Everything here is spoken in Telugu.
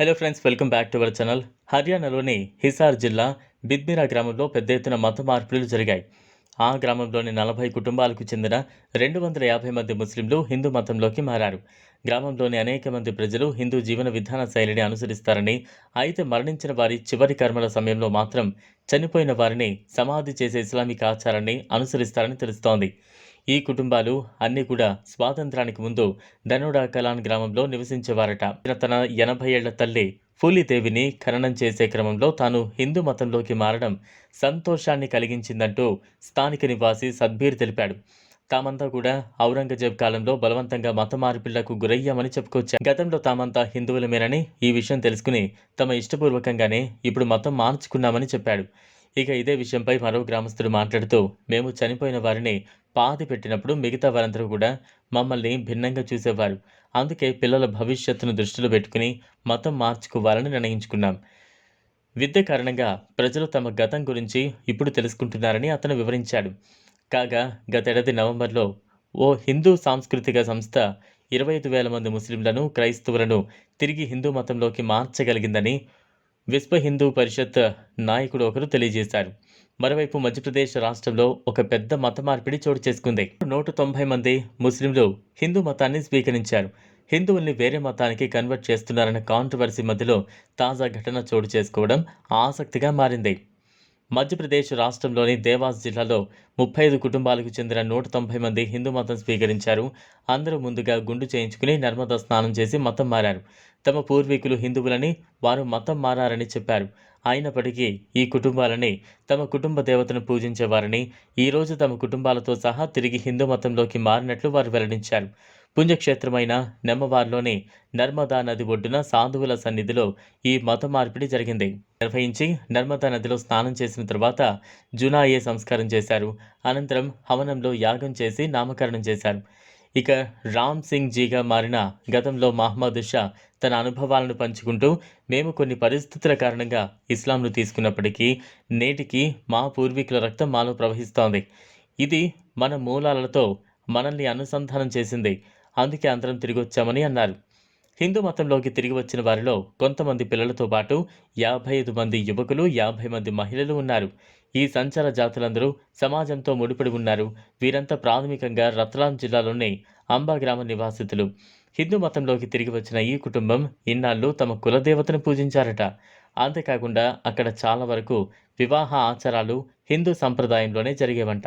Hello friends welcome back to our channel హర్యానాలోని హిసార్ జిల్లా బిద్మిరా గ్రామంలో పెద్ద ఎత్తున మత మార్పులు జరిగాయి. ఆ గ్రామంలోని నలభై కుటుంబాలకు చెందిన రెండు వందల యాభై మంది ముస్లింలు హిందూ మతంలోకి మారారు. గ్రామంలోని అనేక మంది ప్రజలు హిందూ జీవన విధాన శైలిని అనుసరిస్తారని అయితే మరణించిన వారి చివరి కర్మల సమయంలో మాత్రం చనిపోయిన వారిని సమాధి చేసే ఇస్లామిక్ ఆచారాన్ని అనుసరిస్తారని తెలుస్తోంది. ఈ కుటుంబాలు అన్నీ కూడా స్వాతంత్రానికి ముందు ధనుడా కలాన్ గ్రామంలో నివసించేవారట. తన ఎనభై ఏళ్ళ తల్లి ఫూలిదేవిని ఖననం చేసే క్రమంలో తాను హిందూ మతంలోకి మారడం సంతోషాన్ని కలిగించిందంటూ స్థానిక నివాసి సద్బీర్ తెలిపాడు. తామంతా కూడా ఔరంగజేబ్ కాలంలో బలవంతంగా మత మార్పిళ్ళకు గురయ్యామని చెప్పుకొచ్చారు. గతంలో తామంతా హిందువులమేనని ఈ విషయం తెలుసుకుని తమ ఇష్టపూర్వకంగానే ఇప్పుడు మతం మార్చుకున్నామని చెప్పాడు. ఇక ఇదే విషయంపై మరో గ్రామస్తుడు మాట్లాడుతూ మేము చనిపోయిన వారిని పాతి పెట్టినప్పుడు మిగతా వారందరూ కూడా మమ్మల్ని భిన్నంగా చూసేవారు. అందుకే పిల్లల భవిష్యత్తును దృష్టిలో పెట్టుకుని మతం మార్చుకోవాలని నిర్ణయించుకున్నాం. విద్య కారణంగా ప్రజలు తమ గతం గురించి ఇప్పుడు తెలుసుకుంటున్నారని అతను వివరించాడు. కాగా గతేడాది నవంబర్లో ఓ హిందూ సాంస్కృతిక సంస్థ ఇరవై ఐదు వేల మంది ముస్లింలను క్రైస్తవులను తిరిగి హిందూ మతంలోకి మార్చగలిగిందని విశ్వ హిందూ పరిషత్ నాయకుడు ఒకరు తెలియజేశారు. మరోవైపు మధ్యప్రదేశ్ రాష్ట్రంలో ఒక పెద్ద మత మార్పిడి చోటు చేసుకుంది. నూట తొంభై మంది ముస్లింలు హిందూ మతాన్ని స్వీకరించారు. హిందువుల్ని వేరే మతానికి కన్వర్ట్ చేస్తున్నారన్న కాంట్రవర్సీ మధ్యలో తాజా ఘటన చోటు చేసుకోవడం ఆసక్తిగా మారింది. మధ్యప్రదేశ్ రాష్ట్రంలోని దేవాస్ జిల్లాలో ముప్పై ఐదు కుటుంబాలకు చెందిన నూట తొంభై మంది హిందూ మతం స్వీకరించారు. అందరూ ముందుగా గుండు చేయించుకుని నర్మదా స్నానం చేసి మతం మారారు. తమ పూర్వీకులు హిందువులని వారు మతం మారారని చెప్పారు. అయినప్పటికీ ఈ కుటుంబాలని తమ కుటుంబ దేవతను పూజించేవారని ఈరోజు తమ కుటుంబాలతో సహా తిరిగి హిందూ మతంలోకి మారినట్లు వారు వెల్లడించారు. పుణ్యక్షేత్రమైన నెమ్మవారిలోని నర్మదా నది ఒడ్డున సాధువుల సన్నిధిలో ఈ మత మార్పిడి జరిగింది. నిర్వహించి నర్మదా నదిలో స్నానం చేసిన తర్వాత జునాయే సంస్కారం చేశారు. అనంతరం హవనంలో యాగం చేసి నామకరణం చేశారు. ఇక రామ్ సింగ్ జీగా మారిన గతంలో మహమ్మద్ షా తన అనుభవాలను పంచుకుంటూ మేము కొన్ని పరిస్థితుల కారణంగా ఇస్లాంను తీసుకున్నప్పటికీ నేటికి మా పూర్వీకుల రక్తం మాలో ప్రవహిస్తోంది. ఇది మన మూలాలతో మనల్ని అనుసంధానం చేసింది. అందుకే అందరం తిరిగి వచ్చామని అన్నారు. హిందూ మతంలోకి తిరిగి వచ్చిన వారిలో కొంతమంది పిల్లలతో పాటు యాభై ఐదు మంది యువకులు యాభై మంది మహిళలు ఉన్నారు. ఈ సంచార జాతులందరూ సమాజంతో ముడిపడి ఉన్నారు. వీరంతా ప్రాథమికంగా రత్లాం జిల్లాలోని అంబా గ్రామ నివాసితులు. హిందూ మతంలోకి తిరిగి వచ్చిన ఈ కుటుంబం ఇన్నాళ్ళు తమ కులదేవతను పూజించారట. అంతేకాకుండా అక్కడ చాలా వరకు వివాహ ఆచారాలు హిందూ సంప్రదాయంలోనే జరిగేవంట.